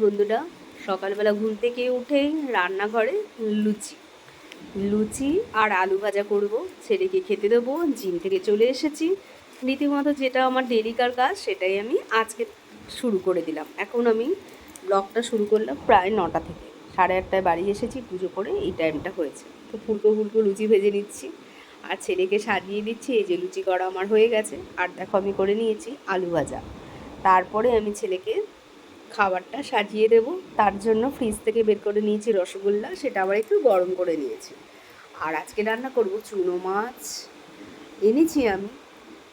বন্ধুরা। সকালবেলা ঘুম থেকে উঠেই রান্নাঘরে লুচি। লুচি আর আলু ভাজা করব, ছেলেকে খেতে দেবো, জিম থেকে চলে এসেছি। রীতিমতো যেটা আমার ডেলিকার কাজ, সেটাই আমি আজকে শুরু করে দিলাম। এখন আমি ব্লগটা শুরু করলাম প্রায় নটা থেকে। সাড়ে আটটায় বাড়ি এসেছি, পুজো করে এই টাইমটা হয়েছে। তো ফুলকো ফুলকো লুচি ভেজে নিচ্ছি। আর ছেলেকে সাজিয়ে দিচ্ছি, এই যে লুচি করা আমার হয়ে গেছে। আর দেখো আমি করে নিয়েছি আলু ভাজা। তারপরে আমি ছেলেকে খাবারটা সাজিয়ে দেব। তার জন্য ফ্রিজ থেকে বের করে নিয়েছি রসগোল্লা, সেটা আবার একটু গরম করে নিয়েছি। আর আজকে রান্না করব চুনো মাছ। এনেছি আমি।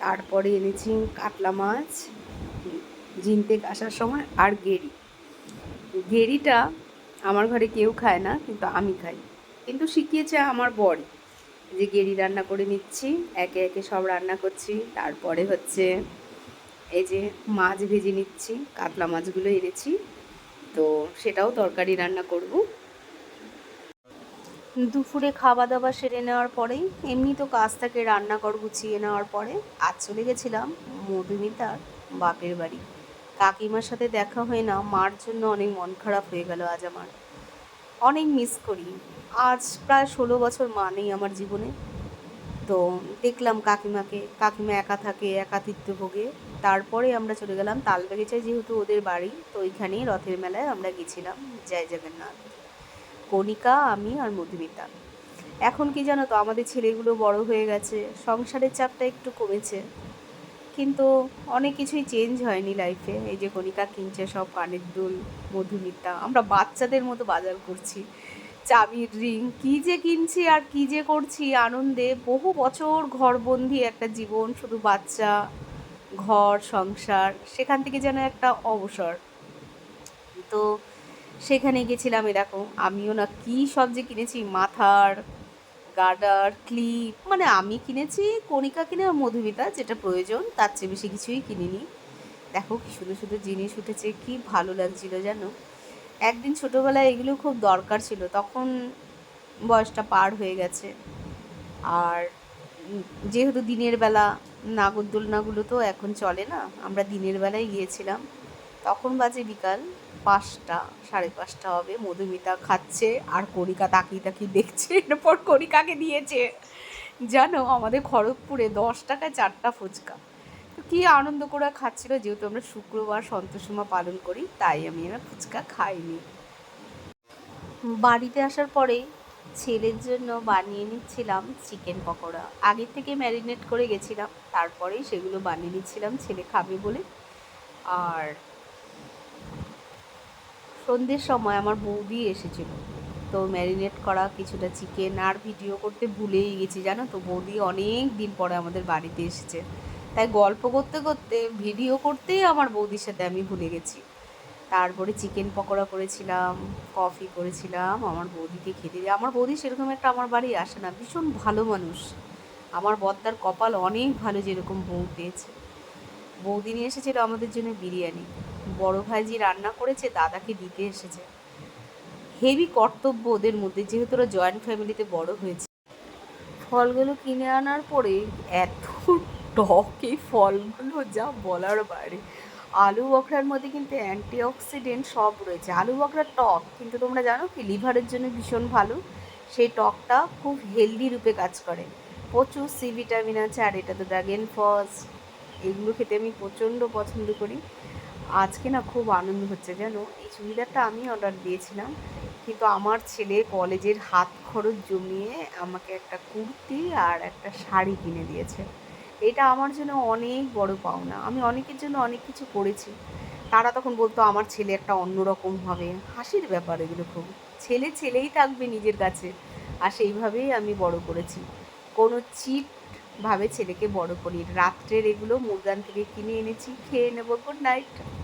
তারপরে এনেছি কাতলা মাছ জিনতে আসার সময় আর গেরি গেরিটা আমার ঘরে কেউ খায় না, কিন্তু আমি খাই। কিন্তু শিখিয়েছে আমার বড় যে গেরি রান্না করে নিচ্ছি, একে একে সব রান্না করছি। তারপরে হচ্ছে এই যে মাছ ভেজে নিচ্ছি, কাতলা মাছগুলো এনেছি। তো সেটাও তরকারি রান্না করব। দুপুরে খাওয়া দাওয়া সেরে নেওয়ার পরেই এমনি তো কাজ থাকে, রান্নাঘর গুছিয়ে নেওয়ার পরে আজ চলে গেছিলাম মধুমিতার বাপের বাড়ি। কাকিমার সাথে দেখা হয় না, মার জন্য অনেক মন খারাপ হয়ে গেল আজ আমার। অনেক মিস করি। আজ প্রায় ষোলো বছর মা নেই আমার জীবনে। তো দেখলাম কাকিমাকে, কাকিমা একা থাকে, একাতিত্ব ভোগে। তারপরে আমরা চলে গেলাম তালবাগিচায় যেহেতু ওদের বাড়ি, তো ওইখানেই রথের মেলায় আমরা গেছিলাম। জয় জগন্নাথ। কণিকা, আমি আর মধুমিতা। এখন কি জানো তো, আমাদের ছেলেগুলো বড় হয়ে গেছে, সংসারের চাপটা একটু কমেছে। কিন্তু অনেক কিছুই চেঞ্জ হয়নি লাইফে এই যে কণিকা কিনছে সব কানের দুল, মধুমিতা, আমরা বাচ্চাদের মতো বাজার করছি। চাবির রিং, কী যে কিনছি আর কী যে করছি আনন্দে বহু বছর ঘরবন্দি একটা জীবন, শুধু বাচ্চা, ঘর, সংসার, সেখান থেকে যেন একটা অবসর। তো সেখানে গেছিলাম এরকম আমিও না কী সব যে কিনেছি, মাথার গার্ডার ক্লিপ মানে আমি কিনেছি, কণিকা কিনে আর মধুমিতা, যেটা প্রয়োজন, তার চেয়ে বেশি কিছুই কিনিনি। দেখো, কি সুন্দর সুন্দর জিনিস উঠেছে, কি ভালো লাগছিল জানো? একদিন ছোটোবেলায় এগুলো খুব দরকার ছিল, তখন বয়সটা পার হয়ে গেছে। আর যেহেতু দিনের বেলা নাগরদোলনাগুলো তো এখন চলে না, আমরা দিনের বেলায় গিয়েছিলাম, তখন বাজে বিকাল পাঁচটা, সাড়ে পাঁচটা হবে, মধুমিতা খাচ্ছে, আর কণিকা তাকিয়ে তাকিয়ে দেখছে, এরপর কণিকাকে দিয়েছে। জানো, আমাদের খড়গপুরে দশ টাকায় চারটা ফুচকা। কী আনন্দ করে খাচ্ছিল, যেহেতু আমরা শুক্রবার সন্তোষমা পালন করি, তাই আমি আর ফুচকা খাইনি। বাড়িতে আসার পরে ছেলের জন্য বানিয়ে নিচ্ছিলাম চিকেন পকোড়া। আগে থেকে ম্যারিনেট করে গেছিলাম, তারপরেই সেগুলো বানিয়ে নিচ্ছিলাম, ছেলে খাবে বলে। আর সন্ধ্যের সময় আমার বৌদি এসেছিল। তো ম্যারিনেট করা কিছুটা চিকেন আর ভিডিও করতে ভুলেই গেছি, জানো তো? বৌদি অনেক দিন পরে আমাদের বাড়িতে এসেছে। তাই গল্প করতে করতে, ভিডিও করতেই আমার বৌদির সাথে আমি ভুলে গেছি। তারপরে চিকেন পকোড়া করেছিলাম কফি করেছিলাম, আমার বৌদিকে খেতে দিয়ে, আমার বৌদি সেরকম একটা আমার বাড়ি আসে না, ভীষণ ভালো মানুষ। আমার বদ্দার কপাল অনেক ভালো যেরকম বউ পেয়েছে। বৌদি নিয়ে এসেছিল আমাদের জন্য বিরিয়ানি। বড় ভাইজি রান্না করেছে, দাদাকে দিতে এসেছে। হেভি কর্তব্য ওদের মধ্যে, যেহেতু ওরা জয়েন্ট ফ্যামিলিতে বড় হয়েছে। ফলগুলো কিনে আনার পরে এত টক এই ফলগুলো যা বলার বাইরে আলু বখরার মধ্যে কিন্তু অ্যান্টিঅক্সিডেন্ট সব রয়েছে। আলু বখরা টক, কিন্তু তোমরা জানো কি, লিভারের জন্য ভীষণ ভালো। সেই টকটা খুব হেলদি রূপে কাজ করে। প্রচুর সি ভিটামিন আছে, আর এটা তো ড্রাগন ফস এগুলো খেতে আমি প্রচণ্ড পছন্দ করি। আজকে না খুব আনন্দ হচ্ছে, জানো? এই চুড়িদারটা আমি অর্ডার দিয়েছিলাম, কিন্তু আমার ছেলে কলেজের হাত খরচ জমিয়ে আমাকে একটা কুর্তি আর একটা শাড়ি কিনে দিয়েছে। এটা আমার জন্য অনেক বড় পাওনা। আমি অনেকের জন্য অনেক কিছু করেছি। তারা তখন বলতো, আমার ছেলে একটা অন্যরকম হবে। হাসির ব্যাপার এগুলো খুব। ছেলে ছেলেই থাকবে নিজের কাছে। আর সেইভাবেই আমি বড় করেছি। কোনো চিটভাবে ছেলেকে বড় করি। রাত্রের এগুলো মুরগান থেকে কিনে এনেছি। খেয়ে নেব গুড নাইট